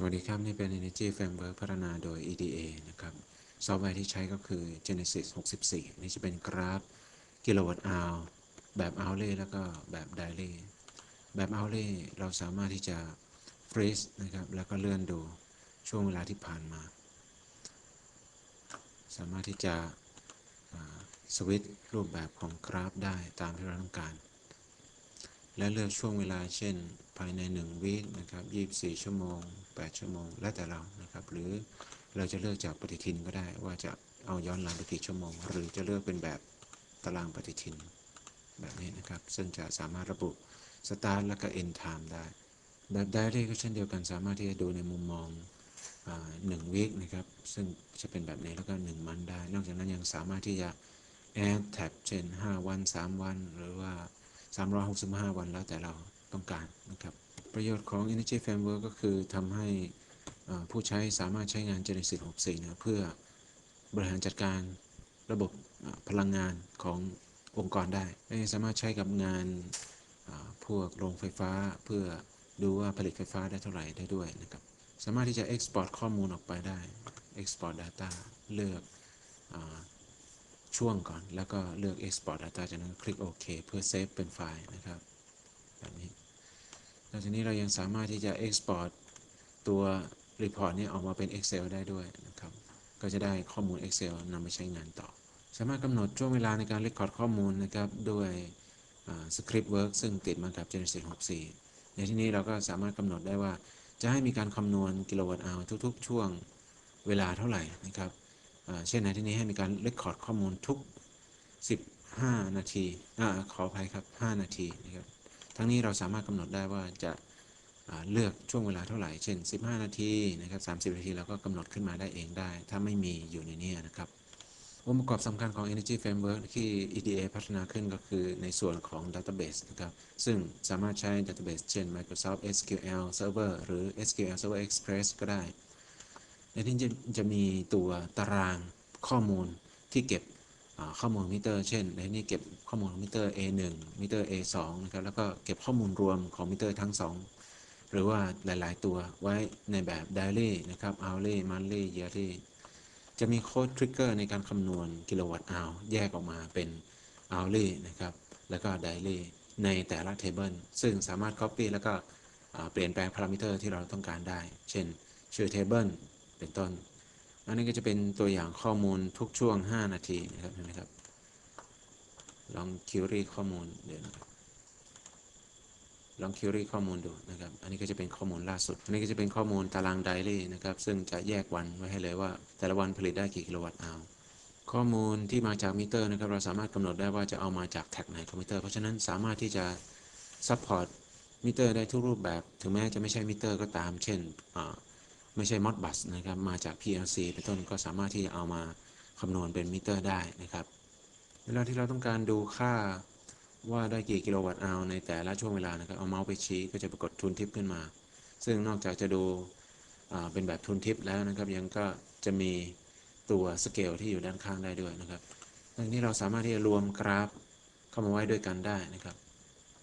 สวัสดีครับ นี่เป็น Energy Framework พัฒนาโดย EDA นะครับ ซอฟต์แวร์ที่ใช้ก็คือ Genesis 64 นี่จะเป็นกราฟกิโลวัตต์ hour แบบ hourly แล้วก็แบบ daily แบบ hourly เราสามารถที่จะ freeze นะครับ แล้วก็เลื่อนดูช่วงเวลาที่ผ่านมา สามารถที่จะสวิตช์รูปแบบของกราฟได้ตามที่เราต้องการ และเลือกช่วงเวลาเช่น ภายใน1วีคนะครับ24 ชั่วโมง 8 ชั่วโมง แล้วแต่เรานะครับ หรือเราจะเลือกจากปฏิทินก็ได้ว่าจะเอาย้อนหลังไปกี่ชั่วโมง หรือจะเลือกเป็นแบบตารางปฏิทินแบบนี้นะครับ ซึ่งจะสามารถระบุ start และก็ end time ได้ แบบ diary ก็เช่นเดียวกันสามารถที่จะดูในมุมมองหนึ่งวีคนะครับ ซึ่งจะเป็นแบบนี้แล้วก็ 1 มันได้ นอกจากนั้นยังสามารถที่จะ add tab เช่น 5 วัน 3 วัน หรือว่า 365 วันแล้วแต่เราต้องการนะครับ ประโยชน์ของ Energy Framework ก็คือทำให้ผู้ใช้สามารถใช้งาน Genesis 64 นะเพื่อบริหารจัดการระบบพลังงานขององค์กรได้ สามารถใช้กับงานพวกโรงไฟฟ้าเพื่อดูว่าผลิตไฟฟ้าได้เท่าไหร่ได้ด้วยนะครับ สามารถที่จะ Export ข้อมูลออกไปได้ Export Data เลือก ช่วงก่อน แล้วก็เลือก Export Data จากนั้นคลิกโอเคเพื่อเซฟเป็นไฟล์นะครับแบบนี้นอกจากนี้เรายังสามารถที่จะ Export ตัว Report นี้ออกมาเป็น Excel ได้ด้วยนะครับ ก็จะได้ข้อมูล Excel นำไปใช้งานต่อ สามารถกำหนดช่วงเวลาในการ Record ข้อมูลนะครับด้วย Script Work ซึ่งติดมากับ Genesis 64 ในที่นี้เราก็สามารถกำหนดได้ว่า จะให้มีการคำนวณกิโลวัตต์อาวทุกๆ ช่วงเวลาเท่าไหร่นะครับ เช่นในที่นี้ให้มีการ Record ข้อมูลทุก 15 นาทีอขออภัยครับ 5 นาทีนะครับทั้งนี้เราสามารถกำหนดได้ว่าจะเลือกช่วงเวลาเท่าไหร่ เช่น 15 นาทีนะครับ30 นาทีเราก็กำหนดขึ้นมาได้เองได้ ถ้าไม่มีอยู่ในนี้นะครับองค์ประกอบสำคัญของ Energy Framework ที่ EDA พัฒนาขึ้นก็คือในส่วนของ Database นะครับ ซึ่งสามารถใช้ Database เช่น Microsoft SQL Server หรือ SQL Server Express ก็ได้ ในที่จะจะมีตัวตารางข้อมูลที่เก็บข้อมูลมิเตอร์ เช่นในนี้เก็บข้อมูลของมิเตอร์ A1 มิเตอร์ A2 นะครับ แล้วก็เก็บข้อมูลรวมของมิเตอร์ทั้ง 2 หรือว่าหลาย ๆ ตัวไว้ในแบบ daily นะครับ hourly monthly yearly จะมีโค้ดทริกเกอร์ในการคำนวณกิโลวัตต์อาวแยกออกมาเป็น hourly นะครับ แล้วก็ daily ในแต่ละ table ซึ่งสามารถ copy แล้วก็เปลี่ยนแปลงพารามิเตอร์ที่เราต้องการได้ เช่น ชื่อ table เป็นต้น อันนี้ก็จะเป็นตัวอย่างข้อมูลทุกช่วง 5 นาทีนะครับเห็นไหมครับ ลองคิวรี่ข้อมูลเดี๋ยวนะครับลองคิวรี่ข้อมูลดูนะครับ อันนี้ก็จะเป็นข้อมูลล่าสุด อันนี้ก็จะเป็นข้อมูลตารางไดรี่นะครับ ซึ่งจะแยกวันไว้ให้เลยว่า แต่ละวันผลิตได้กี่กิโลวัตต์อาวข้อมูลที่มาจากมิเตอร์นะครับ เราสามารถกำหนดได้ว่าจะเอามาจากแท็กไหนของมิวเตอร์ เพราะฉะนั้นสามารถที่จะซัพพอร์ตมิเตอร์ได้ทุกรูปแบบ ถึงแม้จะไม่ใช่มิเตอร์ก็ตาม เช่น ไม่ใช่ Modbus นะครับมาจาก PLC เป็นต้นก็สามารถที่จะเอามาคำนวณเป็นมิเตอร์ได้นะครับ เวลาที่เราต้องการดูค่าว่าได้กี่กิโลวัตต์เอาในแต่ละช่วงเวลานะครับ เอาเมาส์ไปชี้ก็จะปรากฏทุนทิปขึ้นมา ซึ่งนอกจากจะดูเป็นแบบทุนทิปแล้วนะครับ ยังก็จะมีตัวสเกลที่อยู่ด้านข้างได้ด้วยนะครับดังนี้เราสามารถที่จะรวมกราฟเข้ามาไว้ด้วยกันได้นะครับ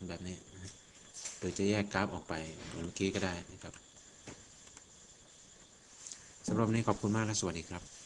แบบนี้หรือจะแยกกราฟออกไปเหมือนเมื่อกี้ก็ได้นะครับ สำหรับวันนี้ขอบคุณมากและสวัสดีครับ